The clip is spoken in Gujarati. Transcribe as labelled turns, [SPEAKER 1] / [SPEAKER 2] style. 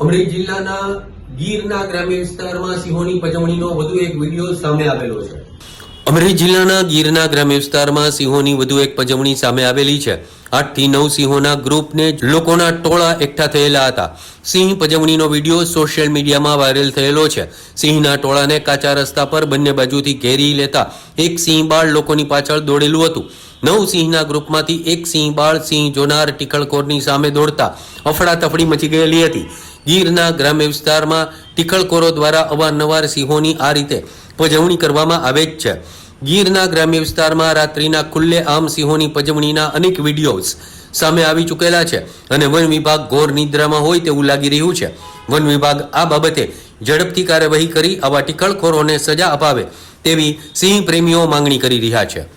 [SPEAKER 1] અમરેલી જિલ્લાના ગીરના ગ્રામ્ય વિસ્તારમાં સિંહોની પજવણીનો વધુ એક વીડિયો સામે આવેલો છે. અમરેલી જિલ્લાના ગીરના ગ્રામ્ય વિસ્તારમાં સિંહોની વધુ એક પજવણી સામે આવેલી છે. આઠથી નવ સિંહોના ગ્રુપને લોકોના ટોળા એકઠા થયેલા હતા. સિંહ પજવણીનો વીડિયો સોશિયલ મીડિયામાં વાયરલ થયેલો છે. સિંહના ટોળાને કાચા રસ્તા પર બંને બાજુથી ઘેરી લેતા એક સિંહ બાળ લોકોની પાછળ દોડેલું હતું. નવ સિંહના ગ્રુપમાંથી એક સિંહ, બાળ સિંહ, જોનાર ટીખળકોરની સામે દોડતા અફડાતફડી મચી ગયેલી હતી. ગીરના ગ્રામ્ય વિસ્તારમાં ટીખળકોરો દ્વારા અવારનવાર સિંહોની આ રીતે પજવણી કરવામાં આવે જ છે. ગીરના ગ્રામ્ય વિસ્તારમાં રાત્રિના ખુલ્લે આમ સિંહોની પજવણીના અનેક વિડીયોઝ સામે આવી ચૂકેલા છે અને વન વિભાગ ઘોર નિદ્રામાં હોય તેવું લાગી રહ્યું છે. વન વિભાગ આ બાબતે ઝડપથી કાર્યવાહી કરી આવા ટીખળખોરોને સજા અપાવે તેવી સિંહ પ્રેમીઓ માંગણી કરી રહ્યા છે.